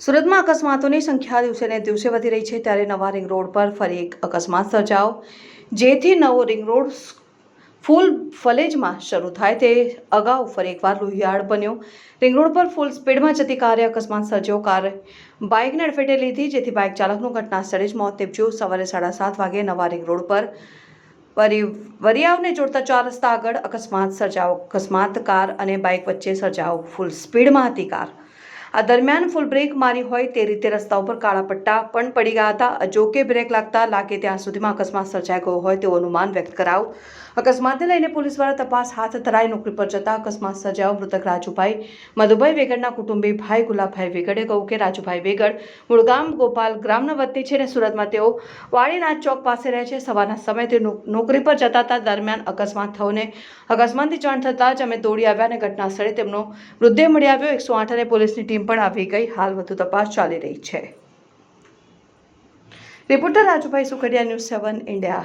સુરતમાં અકસ્માતોની સંખ્યા દિવસે ને દિવસે વધી રહી છે ત્યારે નવા રિંગ રોડ પર ફરી એક અકસ્માત સર્જાઓ જેથી નવો રિંગ રોડ ફૂલ ફલેજમાં શરૂ થાય તે અગાઉ ફરી એકવાર લોહિયાળ બન્યો. રિંગ રોડ પર ફૂલ સ્પીડમાં જતી કારે અકસ્માત સર્જ્યો. કાર બાઇકને અડફેટે લીધી, જેથી બાઇક ચાલકનું ઘટના સ્થળે જ મોત નીપજ્યું. સવારે સાડા સાત વાગે નવા રિંગ રોડ પર વરી વરિયાવને જોડતા ચાર રસ્તા આગળ અકસ્માત સર્જાઓ અકસ્માત કાર અને બાઇક વચ્ચે સર્જાઓ ફૂલ સ્પીડમાં હતી કાર. આ દરમિયાન ફૂલ બ્રેક મારી હોય તે રીતે રસ્તા ઉપર કાળા પટ્ટા પણ પડી ગયા હતા. અજોકે બ્રેક લાગતા લાગે ત્યાં સુધીમાં અકસ્માત સર્જાઈ ગયો હોય તેવું અનુમાન વ્યક્ત કરાવું અકસ્માતને લઈને પોલીસ દ્વારા તપાસ હાથ ધરાઈ નોકરી પર જતા અકસ્માત સર્જાયો. મૃતક રાજુભાઈ મધુભાઈ વેગડના કુટુંબી ભાઈ ગુલાબભાઈ વેગડે કહ્યું કે રાજુભાઈ વેગડ મૂળ ગામ ગોપાલ ગ્રામના વતની છે અને સુરતમાં તેઓ વાળીનાથ ચોક પાસે રહે છે. સવારના સમયે તે નોકરી પર જતા હતા. દરમિયાન અકસ્માત થયોને અકસ્માતની જાણ થતાં જ અમે દોડી આવ્યા અને ઘટના સ્થળે તેમનો મૃતદેહ મળી આવ્યો. એકસો આઠ અને પોલીસની પણ આવી ગઈ. હાલ વધુ તપાસ ચાલી રહી છે. Reporter Rajubhai Sukhadiya, news seven, India.